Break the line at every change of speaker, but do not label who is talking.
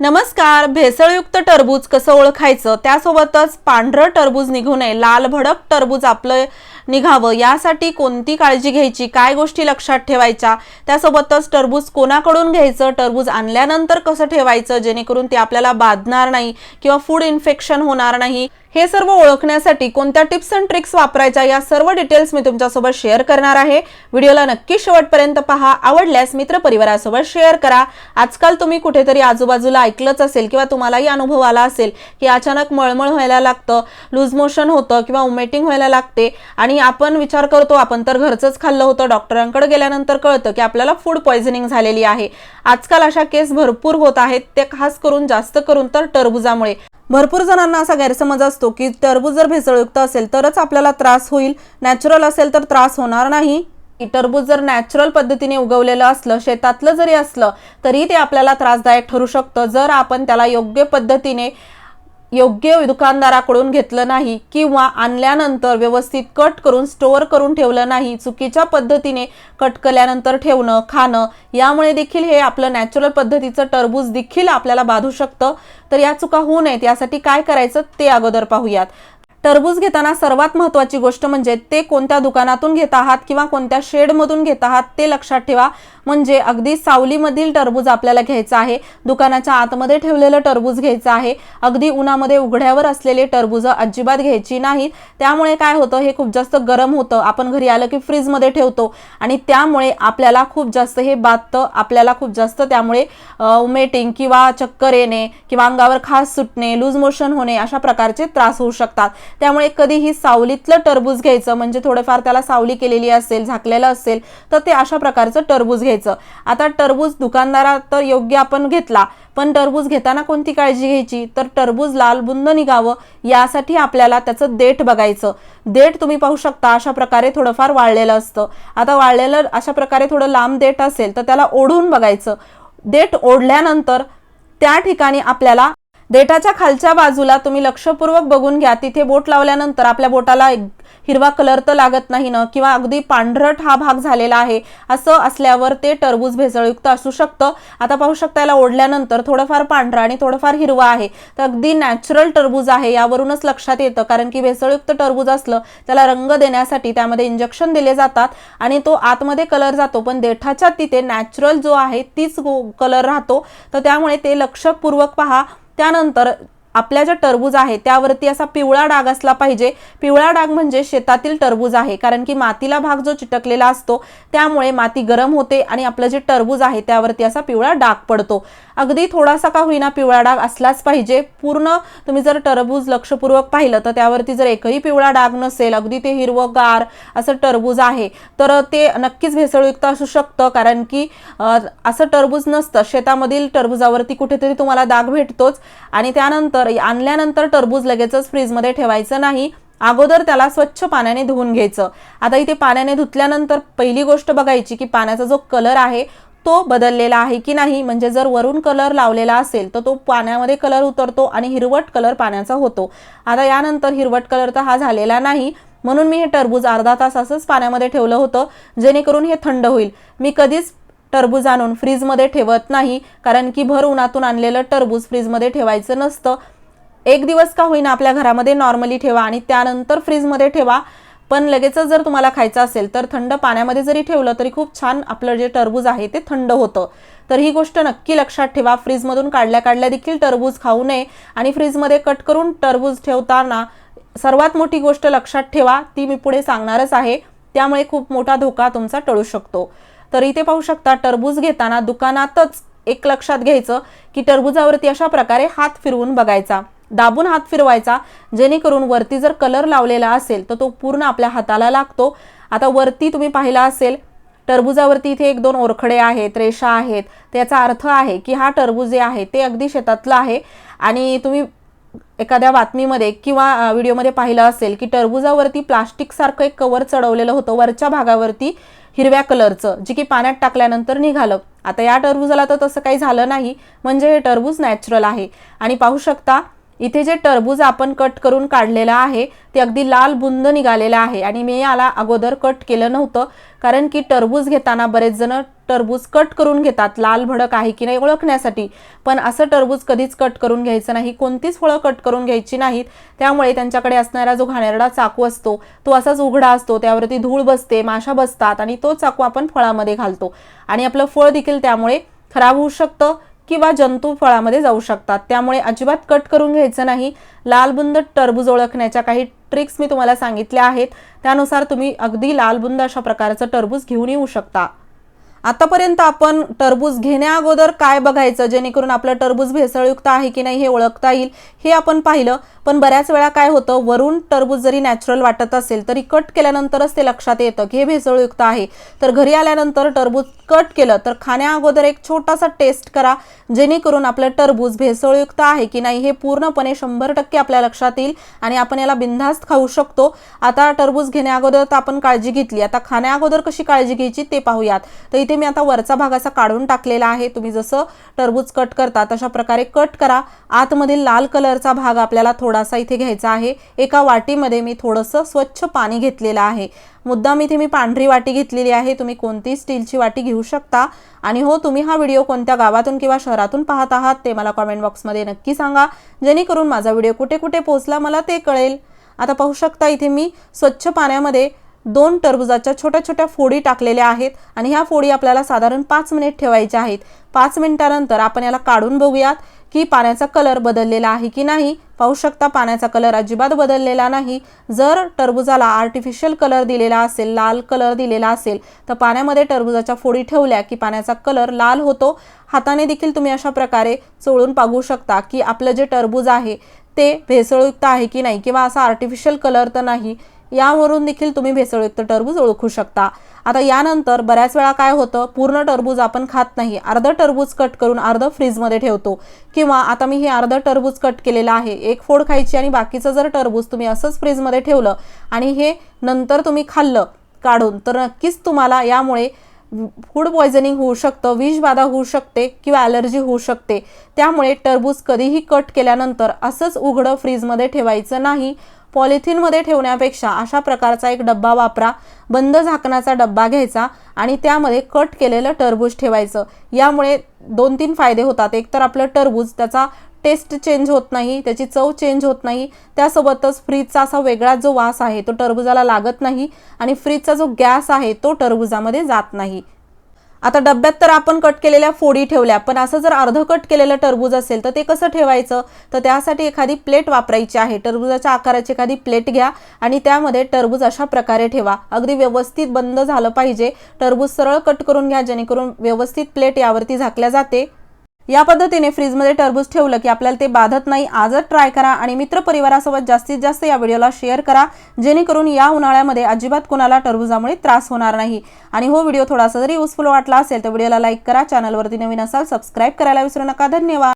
नमस्कार भेसळयुक्त टरबूज कसं ओळखायचं? त्यासोबतच पांढरं टरबूज निघू नये लाल भडक टरबूज आपलं निघावं? यासाठी कोणती काळजी घ्यायची? काय गोष्टी लक्षात ठेवायच्या? त्यासोबतच टरबूज कोणाकडून घ्यायचं? टरबूज आणल्यानंतर कसं ठेवायचं? जेणेकरून ते आपल्याला बाधणार नाही किंवा फूड इन्फेक्शन होणार नाही? हे सर्व ओळखण्यासाठी कोणत्या टिप्स अँड ट्रिक्स वापरायच्या? या सर्व डिटेल्स मी तुमच्यासोबत शेअर करणार आहे. व्हिडिओला नक्की शेवटपर्यंत पहा. आवडल्यास मित्र परिवारासोबत शेअर करा. आजकाल तुम्ही कुठेतरी आजूबाजूला ऐकलंच असेल किंवा तुम्हालाही अनुभव आला असेल की अचानक मळमळ व्हायला लागतं लूज मोशन होतं किंवा उमेटिंग व्हायला लागते आणि आणि आपण विचार करतो आपण तर घरचंच खाल्लं होतं. डॉक्टरांकडे गेल्यानंतर कळतं की आपल्याला फूड पॉयझनिंग झालेली आहे. आजकाल अशा केस भरपूर होत आहेत. ते खास करून जास्त करून तर टरबुजामुळे. भरपूर जणांना असा गैरसमज असतो की टरबूज जर भेसळयुक्त असेल तरच आपल्याला त्रास होईल. नॅचरल असेल तर त्रास होणार नाही. टरबूज जर नॅचरल पद्धतीने उगवलेलं असलं शेतातलं जरी असलं तरी ते आपल्याला त्रासदायक ठरू शकतं. जर आपण त्याला योग्य पद्धतीने योग्य दुकानदाराकडून घेतलं नाही किंवा आणल्यानंतर व्यवस्थित कट करून स्टोअर करून ठेवलं नाही चुकीच्या पद्धतीने कट केल्यानंतर ठेवणं खाणं यामुळे देखील हे आपलं नॅचरल पद्धतीचं टरबूज देखील आपल्याला बाधू शकतं. तर या चुका होऊ नयेत. यासाठी काय करायचं ते अगोदर पाहूयात. टरबूज घेताना सर्वात महत्त्वाची गोष्ट म्हणजे ते कोणत्या दुकानातून घेत आहात किंवा कोणत्या शेडमधून घेत आहात ते लक्षात ठेवा. म्हणजे अगदी सावलीमधील टरबूज आपल्याला घ्यायचं आहे. दुकानाच्या आतमध्ये ठेवलेलं टरबूज घ्यायचं आहे. अगदी उन्हामध्ये उघड्यावर असलेले टरबूज अजिबात घ्यायची नाहीत. त्यामुळे काय होतं? हे खूप जास्त गरम होतं. आपण घरी आलं की फ्रीजमध्ये ठेवतो. आणि त्यामुळे आपल्याला खूप जास्त हे बाधतं आपल्याला खूप जास्त त्यामुळे उमेटिंग किंवा चक्कर येणे किंवा अंगावर खास सुटणे लूज मोशन होणे अशा प्रकारचे त्रास होऊ शकतात. त्यामुळे कधीही सावलीतलं टरबूज घ्यायचं म्हणजे थोडंफार त्याला सावली केलेली असेल झाकलेलं असेल तर ते अशा प्रकारचं टरबूज घ्यायचं. आता टरबूज दुकानदारा तर योग्य आपण घेतला पण टरबूज घेताना कोणती काळजी घ्यायची? तर टरबूज लाल बुंद निघावं यासाठी आपल्याला त्याचं देठ बघायचं. देठ तुम्ही पाहू शकता अशा प्रकारे थोडंफार वाळलेलं असतं. आता वाळलेलं अशा प्रकारे थोडं लांब देठ असेल तर त्याला ओढून बघायचं. देठ ओढल्यानंतर त्या ठिकाणी आपल्याला देठाच्या खालच्या बाजूला तुम्ही लक्षपूर्वक बघून घ्या. तिथे बोट लावल्यानंतर आपल्या बोटाला हिरवा कलर तर लागत नाही ना किंवा अगदी पांढरट हा भाग झालेला आहे असं असल्यावर ते टरबूज भेसळयुक्त असू शकतं. आता पाहू शकता याला ओढल्यानंतर थोडंफार पांढरा आणि थोडंफार हिरवा आहे. तर अगदी नॅचरल टरबूज आहे यावरूनच लक्षात येतं कारण की भेसळयुक्त टरबूज असलं त्याला रंग देण्यासाठी त्यामध्ये इंजेक्शन दिले जातात आणि तो आतमध्ये कलर जातो. पण देठाच्या तिथे नॅचरल जो आहे तीच कलर राहतो. तर त्यामुळे ते लक्षपूर्वक पहा. त्यानंतर आपल्या ज्या टरबूज आहे त्यावरती असा पिवळा डाग असला पाहिजे. पिवळा डाग म्हणजे शेतातील टरबूज आहे कारण की मातीला भाग जो चिटकलेला असतो त्यामुळे माती गरम होते आणि आपलं जे टरबूज आहे त्यावरती असा पिवळा डाग पडतो. अगदी थोडासा का होईना पिवळा डाग असलाच पाहिजे. पूर्ण तुम्ही जर टरबूज लक्षपूर्वक पाहिलं तर त्यावरती जर एकही पिवळा डाग नसेल अगदी ते हिरवगार असं टरबूज आहे तर ते नक्कीच भेसळयुक्त असू शकतं कारण की असं टरबूज नसतं. शेतामधील टरबुजावरती कुठेतरी तुम्हाला डाग भेटतोच आणि त्यानंतर तर आणल्यानंतर टरबूज लगेचच फ्रीजमध्ये ठेवायचं नाही. अगोदर त्याला स्वच्छ पाण्याने धुवून घ्यायचं. आता इथे पाण्याने धुतल्यानंतर पहिली गोष्ट बघायची की पाण्याचा जो कलर आहे तो बदललेला आहे की नाही? म्हणजे जर वरून कलर लावलेला असेल तर तो पाण्यामध्ये कलर उतरतो आणि हिरवट कलर पाण्याचा होतो. आता यानंतर हिरवट कलर तर हा झालेला नाही. म्हणून मी हे टरबूज अर्धा तास असंच पाण्यामध्ये ठेवलं होतं जेणेकरून हे थंड होईल. मी कधीच टरबूज आणून फ्रीजमध्ये ठेवत नाही कारण की भर उन्हातून आणलेलं टरबूज फ्रीजमध्ये ठेवायचं नसतं. एक दिवस का होईना आपल्या घरामध्ये नॉर्मली ठेवा आणि त्यानंतर फ्रीजमध्ये ठेवा. पण लगेचच जर तुम्हाला खायचं असेल तर थंड पाण्यामध्ये जरी ठेवलं तरी खूप छान आपलं जे टरबूज आहे ते थंड होतं. तर ही गोष्ट नक्की लक्षात ठेवा. फ्रीजमधून काढल्या काढल्या देखील टरबूज खाऊ नये आणि फ्रीजमध्ये कट करून टरबूज ठेवताना सर्वात मोठी गोष्ट लक्षात ठेवा. ती मी पुढे सांगणारच आहे. त्यामुळे खूप मोठा धोका तुमचा टळू शकतो. तर इथे पाहू शकता टरबूज घेताना दुकानातच एक लक्षात घ्यायचं की टरबुजावरती अशा प्रकारे हात फिरवून बघायचा. दाबून हात फिरवायचा जेणेकरून वरती जर कलर लावलेला असेल तर तो पूर्ण आपल्या हाताला लागतो. आता वरती तुम्ही पाहिला असेल टरबुजावरती इथे एक दोन ओरखडे आहेत रेषा आहेत. त्याचा अर्थ आहे की हा टरबूज जे आहे ते अगदी शेतातलं आहे. आणि तुम्ही एखाद्या बातमीमध्ये किंवा व्हिडिओमध्ये पाहिलं असेल की टरबुजावरती प्लास्टिकसारखं एक कवर चढवलेलं होतं. वरच्या भागावरती हिरव्या कलरचं जे की पाण्यात टाकल्यानंतर निघालं. आता या टरबूजाला तर तसं काही झालं नाही म्हणजे हे टरबूज नॅचरल आहे. आणि पाहू शकता इथे जे टरबूज आपण कट करून काढलेलं आहे ते अगदी लाल बुंद निघालेलं आहे. आणि मी याला अगोदर कट केलं नव्हतं कारण की टरबूज घेताना बरेच जण टरबूज कट करून घेतात. लाल भडक आहे की नाही ओळखण्यासाठी. पण असं टरबूज कधीच कट करून घ्यायचं नाही. कोणतीच फळं कट करून घ्यायची नाहीत. त्यामुळे त्यांच्याकडे असणारा जो घाणेरडा चाकू असतो तो असाच उघडा असतो. त्यावरती धूळ बसते माशा बसतात आणि तो चाकू आपण फळामध्ये घालतो. आणि आपलं फळ देखील त्यामुळे खराब होऊ शकतं किंवा जंतू फळामध्ये जाऊ शकतात. त्यामुळे अजिबात कट करून घ्यायचं नाही. लालबुंद टरबूज ओळखण्याच्या काही ट्रिक्स मी तुम्हाला सांगितल्या आहेत. त्यानुसार तुम्ही अगदी लालबुंद अशा प्रकारचं टरबूज घेऊन येऊ शकता. आतापर्यंत आपण टरबूज घेण्या अगोदर काय बघायचं? जेणेकरून आपलं टरबूज भेसळयुक्त आहे की नाही हे ओळखता येईल हे आपण पाहिलं. पण बऱ्याच वेळा काय होतं वरून टरबूज जरी नॅचरल वाटत असेल तरी कट केल्यानंतरच ते लक्षात येतं की हे भेसळयुक्त आहे. तर घरी आल्यानंतर टरबूज कट केलं तर खाण्या अगोदर एक छोटासा टेस्ट करा जेणेकरून आपलं टरबूज भेसळयुक्त आहे की नाही हे पूर्णपणे शंभर टक्के आपल्या लक्षात येईल आणि आपण याला बिनधास्त खाऊ शकतो. आता टरबूज घेण्या अगोदर तर आपण काळजी घेतली. आता खाण्या अगोदर कशी काळजी घ्यायची ते पाहूयात. तर इथे मी आता वरचा भाग असा काढून टाकलेला आहे. तुम्ही जसं टरबूज कट करता तशा प्रकारे कट करा. आतमधील लाल कलरचा भाग आपल्याला थोडासा इथे घ्यायचा आहे. एका वाटीमध्ये मी थोडंसं स्वच्छ पाणी घेतलेलं आहे. मुद्दाम इथे मी पांढरी वाटी घेतलेली आहे. तुम्ही कोणती स्टीलची वाटी घेऊ शकता. आणि हो तुम्ही हा व्हिडिओ कोणत्या गावातून किंवा शहरातून पाहत आहात ते मला कॉमेंट बॉक्समध्ये नक्की सांगा. जेणेकरून माझा व्हिडिओ कुठे कुठे पोहोचला मला ते कळेल. आता पाहू शकता इथे मी स्वच्छ पाण्यामध्ये दोन टरबुजाच्या छोट्या छोट्या फोडी टाकलेल्या आहेत आणि ह्या फोडी आपल्याला साधारण पाच मिनिट ठेवायच्या आहेत. पाच मिनिटानंतर आपण याला काढून बघूयात की पाण्याचा कलर बदललेला आहे की नाही. पाहू शकता पाण्याचा कलर अजिबात बदललेला नाही. जर टरबुजाला आर्टिफिशियल कलर दिलेला असेल लाल कलर दिलेला असेल तर पाण्यामध्ये टरबुजाच्या फोडी ठेवल्या की पाण्याचा कलर लाल होतो. हाताने देखील तुम्ही अशा प्रकारे चोळून पाहू शकता की आपलं जे टरबूज आहे ते भेसळयुक्त आहे की नाही किंवा असा आर्टिफिशियल कलर तर नाही. यावरून देखील तुम्ही भेसळयुक्त टरबूज ओळखू शकता. आता यानंतर बऱ्याच वेळा काय होतं पूर्ण टरबूज आपण खात नाही. अर्धं टरबूज कट करून अर्धं फ्रीजमध्ये ठेवतो. किंवा आता मी हे अर्धं टरबूज कट केलेलं आहे. एक फोड खायची आणि बाकीचं जर टरबूज तुम्ही असंच फ्रीजमध्ये ठेवलं आणि हे नंतर तुम्ही खाल्लं काढून तर नक्कीच तुम्हाला यामुळे फूड पॉयझनिंग होऊ शकतं विषबाधा होऊ शकते किंवा ॲलर्जी होऊ शकते. त्यामुळे टरबूज कधीही कट केल्यानंतर असंच उघडं फ्रीजमध्ये ठेवायचं नाही. पॉलिथिनमध्ये ठेवण्यापेक्षा अशा प्रकारचा एक डब्बा वापरा बंद झाकणाचा डब्बा घ्यायचा आणि त्यामध्ये कट केलेलं टरबूज ठेवायचं. यामुळे दोन तीन फायदे होतात. एक तर आपलं टरबूज त्याचा टेस्ट चेंज होत नाही त्याची चव चेंज होत नाही. त्यासोबतच फ्रीजचा असा वेगळा जो वास आहे तो टरबुजाला लागत नाही आणि फ्रीजचा जो गॅस आहे तो टरबुजामध्ये जात नाही. आता डब्यात तर आपण कट केलेल्या फोडी ठेवल्या पण असं जर अर्ध कट केलेलं टरबूज असेल तर ते कसं ठेवायचं? तर त्यासाठी एखादी प्लेट वापरायची आहे. टरबुजाच्या आकाराची एखादी प्लेट घ्या आणि त्यामध्ये टरबूज अशा प्रकारे ठेवा. अगदी व्यवस्थित बंद झालं पाहिजे. टरबूज सरळ कट करून घ्या जेणेकरून व्यवस्थित प्लेट यावरती झाकल्या जाते. या पद्धतीने फ्रीजमध्ये टरबूज ठेवलं की आपल्याला ते बाधत नाही. आजच ट्राय करा आणि मित्रपरिवारासोबत जास्तीत जास्त या व्हिडिओला शेअर करा. जेणेकरून या उन्हाळ्यामध्ये अजिबात कुणाला टरबुजामुळे त्रास होणार नाही. आणि हो व्हिडिओ थोडासा जरी युजफुल वाटला असेल तर व्हिडिओला लाईक करा. चॅनलवरती नवीन असाल सबस्क्राईब करायला विसरू नका. धन्यवाद.